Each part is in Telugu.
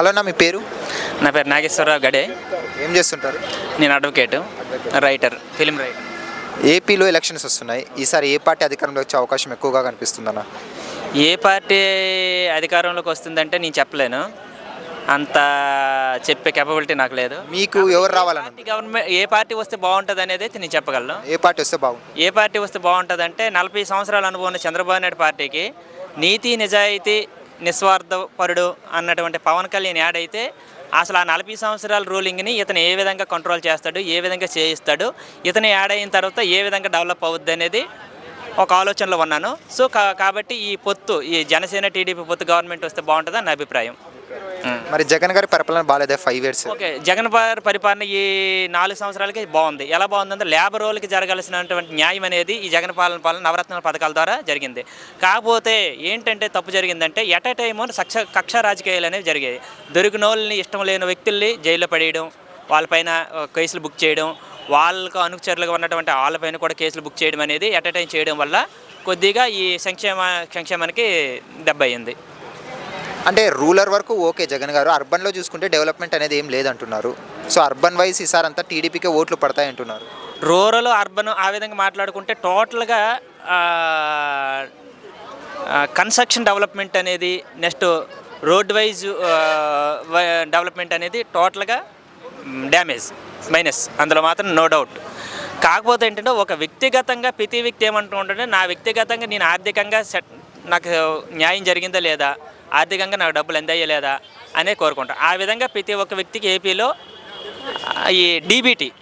హలో అన్న మీ పేరు? నా పేరు నాగేశ్వరరావు గడే. ఏం చేస్తుంటారు? నేను అడ్వకేట్ రైటర్ ఫిలిం రైటర్. ఏపీలో ఎలక్షన్స్ వస్తున్నాయి. ఈసారి ఏ పార్టీ అధికారంలో వచ్చే అవకాశం ఎక్కువగా కనిపిస్తుందన్న? ఏ పార్టీ అధికారంలోకి వస్తుందంటే నేను చెప్పలేను. అంత చెప్పే కెపబిలిటీ నాకు లేదు. మీకు ఎవరు రావాలన్న? పార్టీ గవర్నమెంట్ ఏ పార్టీ వస్తే బాగుంటుంది అనేది నేను చెప్పగలను. ఏ పార్టీ వస్తే బాగుంది ఏ పార్టీ వస్తే బాగుంటుంది అంటే నలభై సంవత్సరాల అనుభవం ఉన్న చంద్రబాబు నాయుడు పార్టీకి నీతి నిజాయితీ నిస్వార్థపరుడు అన్నటువంటి పవన్ కళ్యాణ్ యాడ్ అయితే అసలు ఆ నలభై సంవత్సరాల రూలింగ్ని ఇతను ఏ విధంగా కంట్రోల్ చేస్తాడు ఏ విధంగా చేయిస్తాడు ఇతను యాడ్ అయిన తర్వాత ఏ విధంగా డెవలప్ అవుద్ది అనేది ఒక ఆలోచనలో ఉన్నాను. సో కా- కాబట్టి ఈ పొత్తు ఈ జనసేన టీడీపీ పొత్తు గవర్నమెంట్ వస్తే బాగుంటుందని నా అభిప్రాయం. మరి జగన్ గారి పరిపాలన బాగాలేదే ఫైవ్ ఇయర్స్ ఓకే జగన్ గారి పరిపాలన ఈ నాలుగు సంవత్సరాలకి బాగుంది. ఎలా బాగుందంటే లేబర్ రోల్కి జరగాల్సినటువంటి న్యాయం అనేది ఈ జగన్ పాలన పాలన నవరత్నాల పథకాల ద్వారా జరిగింది. కాకపోతే ఏంటంటే తప్పు జరిగిందంటే ఎట్ ఎ టైము కక్ష కక్ష రాజకీయాలు అనేవి జరిగాయి. దొరికిన వాళ్ళని ఇష్టం లేని వ్యక్తుల్ని జైల్లో పడేయడం వాళ్ళపైన కేసులు బుక్ చేయడం వాళ్ళకు అనుచరులుగా ఉన్నటువంటి వాళ్ళపైన కూడా కేసులు బుక్ చేయడం అనేది ఎట్ ఎ టైం చేయడం వల్ల కొద్దిగా ఈ సంక్షేమ సంక్షేమానికి దెబ్బ అయింది. అంటే రూలర్ వరకు ఓకే జగన్ గారు. అర్బన్లో చూసుకుంటే డెవలప్మెంట్ అనేది ఏం లేదంటున్నారు. సో అర్బన్ వైజ్ ఈసారి అంతా టీడీపీకే ఓట్లు పడతాయి అంటున్నారు రూరల్ అర్బన్ ఆ విధంగా మాట్లాడుకుంటే టోటల్గా కన్స్ట్రక్షన్ డెవలప్మెంట్ అనేది నెక్స్ట్ రోడ్ వైజ్ డెవలప్మెంట్ అనేది టోటల్గా డ్యామేజ్ మైనస్. అందులో మాత్రం నో డౌట్. కాకపోతే ఏంటంటే ఒక వ్యక్తిగతంగా ప్రతి వ్యక్తి ఏమంటూ ఉంటుంటే నా వ్యక్తిగతంగా నేను ఆర్థికంగా సెట్ నాకు న్యాయం జరిగిందా లేదా? ఆర్థికంగా నాకు డబ్బులు అందాయా లేదా? అనే కోరుకుంటాం. ఆ విధంగా ప్రతి ఒక్క వ్యక్తికి ఏపీలో ఈ డీబీటీ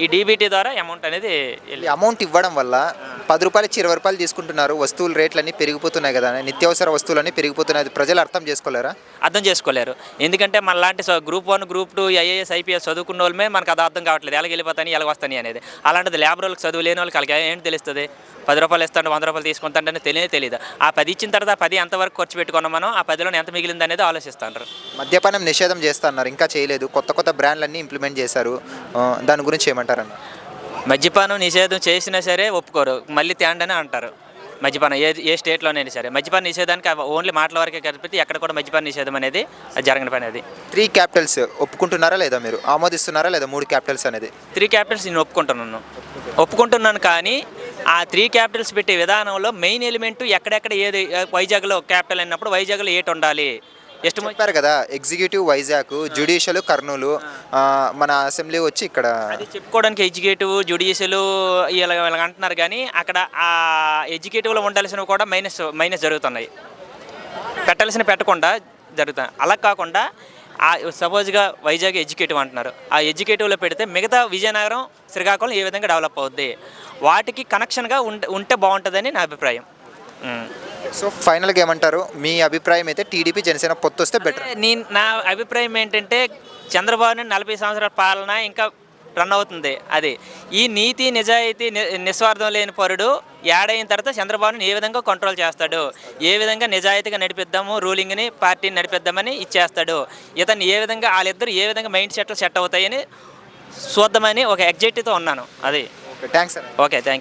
ఈ డీబీటీ ద్వారా అమౌంట్ అనేది ఈ అమౌంట్ ఇవ్వడం వల్ల పది రూపాయలు ఇచ్చి ఇరవై రూపాయలు తీసుకుంటున్నారు వస్తువుల రేట్లన్నీ పెరిగిపోతున్నాయి కదా నిత్యావసర వస్తువులన్నీ పెరిగిపోతున్నాయి అది ప్రజలు అర్థం చేసుకోలేరా? అర్థం చేసుకోలేరు. ఎందుకంటే మన లాంటి so- group one group two IAS IPS చదువుకున్న వాళ్ళమే మనకు అది అర్థం కావట్లేదు. ఎలాగ వెళ్ళిపోతాయి ఎలాగ వస్తాయి అనేది. అలాంటిది లేబర్ వాళ్ళకి చదువు లేని వాళ్ళకి అలాగే ఏంటి తెలుస్తుంది? పది రూపాయలు ఇస్తాడు వంద రూపాయలు తీసుకుంటాడని తెలియనే తెలియదు. ఆ పది ఇచ్చిన తర్వాత ఆ పది ఎంతవరకు ఖర్చు పెట్టుకున్నాం మనం ఆ పదిలో ఎంత మిగిలింది అనేది ఆలోచిస్తాంటారు మద్యపానం నిషేధం చేస్తా అన్నారు ఇంకా చేయలేదు. కొత్త కొత్త బ్రాండ్లన్నీ ఇంప్లిమెంట్ చేశారు. ఆ, దాని గురించి ఏమంటారన్న మద్యపానం నిషేధం చేసినా సరే ఒప్పుకోరు. మళ్ళీ తేండనే అంటారు. మద్యపానం ఏ ఏ స్టేట్లోనైనా సరే. మద్యపాన నిషేధానికి ఓన్లీ మాటల వరకే కలిపితే ఎక్కడ కూడా మద్యపాన నిషేధం అనేది జరగని పని అది. త్రీ క్యాపిటల్స్ ఒప్పుకుంటున్నారా లేదా మీరు? ఆమోదిస్తున్నారా లేదా మూడు క్యాపిటల్స్ అనేది? త్రీ క్యాపిటల్స్ నేను ఒప్పుకుంటున్నాను. ఒప్పుకుంటున్నాను కానీ ఆ త్రీ క్యాపిటల్స్ పెట్టే విధానంలో మెయిన్ ఎలిమెంట్ ఎక్కడెక్కడ ఏది వైజాగ్లో క్యాపిటల్ అయినప్పుడు వైజాగ్లో ఏటి ఉండాలి? వచ్చి- చెప్పారు కదా ఎగ్జిక్యూటివ్ వైజాగ్ జ్యుడిషియల్ కర్నూలు మన అసెంబ్లీ వచ్చి ఇక్కడ అది చెప్పుకోవడానికి ఎడ్యుకేటివ్ జుడిషియల్ ఇలా ఇలా అంటున్నారు కానీ అక్కడ ఆ ఎడ్యుకేటివ్లో ఉండాల్సినవి కూడా మైనస్ మైనస్ జరుగుతున్నాయి. పెట్టాల్సిన పెట్టకుండా జరుగుతాయి అలా కాకుండా ఆ సపోజ్గా వైజాగ్ ఎడ్యుకేటివ్ అంటున్నారు. ఆ ఎడ్యుకేటివ్లో పెడితే మిగతా విజయనగరం శ్రీకాకుళం ఏ విధంగా డెవలప్ అవుద్ది? వాటికి కనెక్షన్గా ఉంటే ఉంటే బాగుంటుందని నా అభిప్రాయం. సో ఫైనల్గా ఏమంటారు? మీ అభిప్రాయం అయితే టీడీపీ జనసేన పొత్తు వస్తే బెటర్ నేను నా అభిప్రాయం ఏంటంటే చంద్రబాబు నాయుడు నలభై సంవత్సరాల పాలన ఇంకా రన్ అవుతుంది. అది ఈ నీతి నిజాయితీ ని- నిస్వార్థం లేని పరుడు యాడైన తర్వాత చంద్రబాబుని ఏ విధంగా కంట్రోల్ చేస్తాడు? ఏ విధంగా నిజాయితీగా నడిపిద్దాము? రూలింగ్ని పార్టీని నడిపిద్దామని ఇచ్చేస్తాడు. ఇతను ఏ విధంగా వాళ్ళిద్దరు ఏ విధంగా మైండ్ సెట్లు సెట్ అవుతాయని చూద్దామని ఒక ఎగ్జైటీతో ఉన్నాను. అది. Okay thanks okay thank